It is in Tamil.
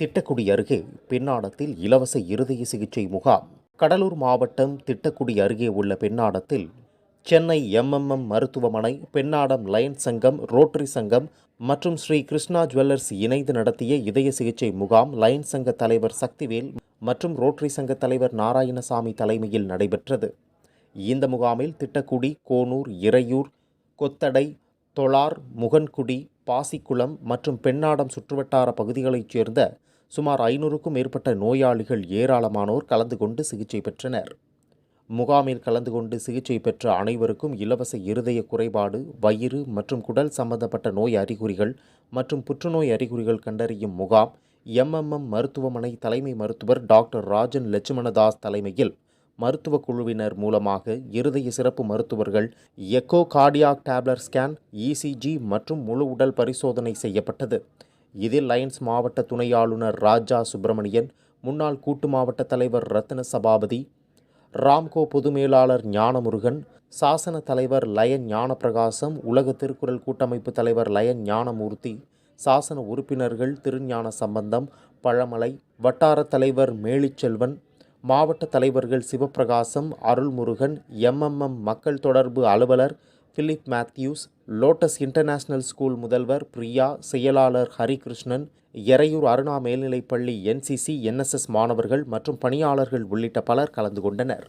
திட்டக்குடி அருகே பெண்ணாடத்தில் இலவச இருதய சிகிச்சை முகாம். கடலூர் மாவட்டம் திட்டக்குடி அருகே உள்ள பெண்ணாடத்தில் சென்னை எம்எம்எம் மருத்துவமனை பெண்ணாடம் லயன்ஸ் சங்கம் ரோட்டரி சங்கம் மற்றும் ஸ்ரீ கிருஷ்ணா ஜுவல்லர்ஸ் இணைந்து நடத்திய இதய சிகிச்சை முகாம் லயன்ஸ் சங்க தலைவர் சக்திவேல் மற்றும் ரோட்டரி சங்க தலைவர் நாராயணசாமி தலைமையில் நடைபெற்றது. இந்த முகாமில் திட்டக்குடி கோனூர் இறையூர் கொத்தடை தொளார் முகன்குடி பாசிக்குளம் மற்றும் பெண்ணாடம் சுற்றுவட்டார பகுதிகளைச் சேர்ந்த சுமார் ஐநூறுக்கும் மேற்பட்ட நோயாளிகள் ஏராளமானோர் கலந்து கொண்டு சிகிச்சை பெற்றனர். முகாமில் கலந்து கொண்டு சிகிச்சை பெற்ற அனைவருக்கும் இலவச இருதய குறைபாடு வயிறு மற்றும் குடல் சம்பந்தப்பட்ட நோய் அறிகுறிகள் மற்றும் புற்றுநோய் அறிகுறிகள் கண்டறியும் முகாம் எம்எம்எம் மருத்துவமனை தலைமை மருத்துவர் டாக்டர் ராஜன் லட்சுமணதாஸ் தலைமையில் மருத்துவ குழுவினர் மூலமாக இருதய சிறப்பு மருத்துவர்கள் echo cardiac Doppler scan ECG மற்றும் முழு உடல் பரிசோதனை செய்யப்பட்டது. இதில் லயன்ஸ் மாவட்ட துணை ஆளுநர் ராஜா சுப்பிரமணியன் முன்னாள் கூட்டு மாவட்ட தலைவர் ரத்ன சபாபதி ராம்கோ பொது மேலாளர் ஞானமுருகன் சாசன தலைவர் லயன் ஞானப்பிரகாசம் உலக திருக்குறள் கூட்டமைப்பு தலைவர் லயன் ஞானமூர்த்தி சாசன உறுப்பினர்கள் திருஞான சம்பந்தம் பழமலை வட்டார தலைவர் மேலிச்செல்வன் மாவட்ட தலைவர்கள் சிவப்பிரகாசம் அருள்முருகன் எம்எம்எம் மக்கள் தொடர்பு அலுவலர் Philip Mathews Lotus International School முதல்வர் பிரியா செயலாளர் ஹரிகிருஷ்ணன் எறையூர் அருணா மேல்நிலைப்பள்ளி என்சிசி என்எஸ்எஸ் மாணவர்கள் மற்றும் பணியாளர்கள் உள்ளிட்ட பலர் கலந்து கொண்டனர்.